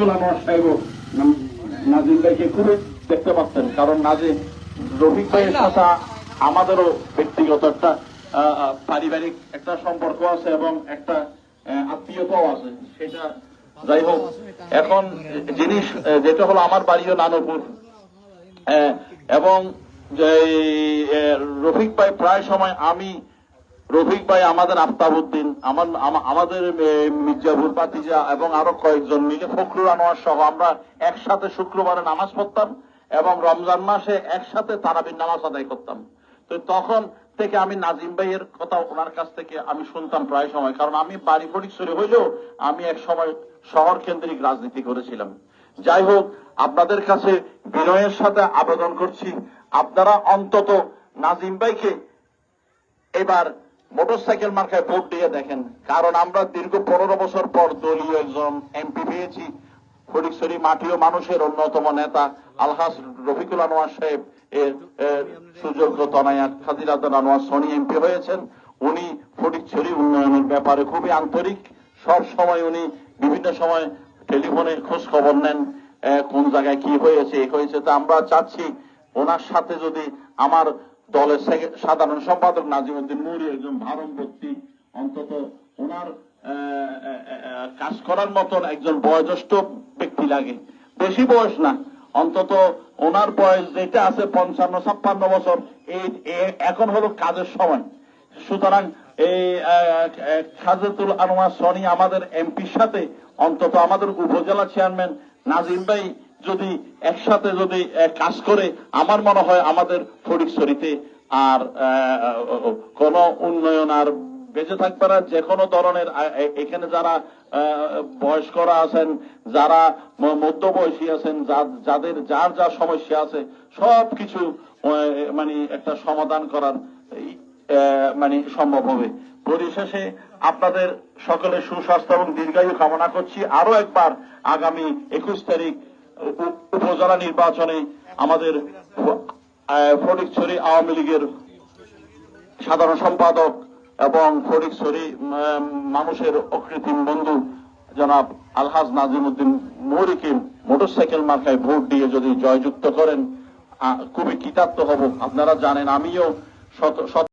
রফিকুল আনোয়ার সাহেব নাজিম ভাইকে খুবই দেখতে পাচ্ছেন কারণ নাজিম রফিক ভাইয়ের সাথে আমাদেরও ব্যক্তিগত একটা পারিবারিক একটা সম্পর্ক আছে এবং একটা আত্মীয়তাও আছে সেটা যাই হোক। এখন জিনিস যেটা হলো আমার বাড়িও নানপুর এবং রফিক ভাই প্রায় সময় আমি রফিক ভাই, আমাদের আফতাবুদ্দিন আমাদের মির্জাপুর পাতিজা এবং আরও কয়েকজন মিলে ফখরুল আনোয়ার সহ আমরা একসাথে শুক্রবারে নামাজ পড়তাম এবং রমজান মাসে একসাথে তারাবির নামাজ আদায় করতাম। তো তখন থেকে আমি নাজিম ভাইয়ের কথা ওনার কাছ থেকে আমি শুনতাম প্রায় সময়, কারণ আমি বাড়ি ফটিকছড়ি হইলেও আমি এক সময় শহর কেন্দ্রিক রাজনীতি করেছিলাম। যাই হোক, আপনাদের কাছে বিনয়ের সাথে আবেদন করছি, আপনারা অন্তত নাজিম ভাইকে এবার মোটরসাইকেল মার্কায় ভোট দিয়ে দেখেন। কারণ আমরা দীর্ঘ পনেরো বছর পর দলীয় একজন এমপি পেয়েছি। ফটিকছড়ি মাটিও মানুষের অন্যতম নেতা। আলহাস রফিকুল আনোয়ার সাহেব এর সুযোগ্য তনায়া খাদিরাদান আনোয়ার সনি এমপি হয়েছেন। উনি ফটিকছড়ি উন্নয়নের ব্যাপারে খুবই আন্তরিক। সব সময় উনি বিভিন্ন সময় টেলিফোনে খোঁজ খবর নেন কোন জায়গায় কি হয়েছে হয়েছে। তা আমরা চাচ্ছি ওনার সাথে যদি আমার দলের সাধারণ সম্পাদক নাজিমুদ্দিন নুরি একজন ভারম ব্যক্তি। অন্তত ওনার কাজ করার মতন একজন বয়োজ্যেষ্ঠ ব্যক্তি লাগে। বেশি বয়স না। অন্তত ওনার বয়স যেটা আছে পঞ্চান্ন, ছাপ্পান্ন বছর, এই এখন হলো কাজের সময়। সুতরাং এই খাজেতুল আনোয়ার সনি আমাদের এমপির সাথে, অন্তত আমাদের উপজেলা চেয়ারম্যান নাজিম ভাই যদি একসাথে যদি কাজ করে, আমার মনে হয় আমাদের ফটিকছড়িতে আর কোন উন্নয়ন আর বেঁচে থাকবে না। যে কোনো ধরনের এখানে যারা বয়স্করা আছেন, যারা মধ্যবয়সী আছেন যাদের যার যা সমস্যা আছে সব কিছু মানে একটা সমাধান করার মানে সম্ভব হবে। পরিশেষে আপনাদের সকলের সুস্বাস্থ্য এবং দীর্ঘায়ু কামনা করছি। আরও একবার আগামী একুশ তারিখ উপজেলা নির্বাচনে আমাদের ফটিকছড়ি আওয়ামী লীগের সাধারণ সম্পাদক এবং ফটিকছড়ি মানুষের অকৃত্রিম বন্ধু জনাব আলহাজ নাজিমুদ্দিন মৌরিকে মোটরসাইকেল মার্কায় ভোট দিয়ে যদি জয়যুক্ত করেন খুবই কৃতার্থ হব। আপনারা জানেন, আমিও শত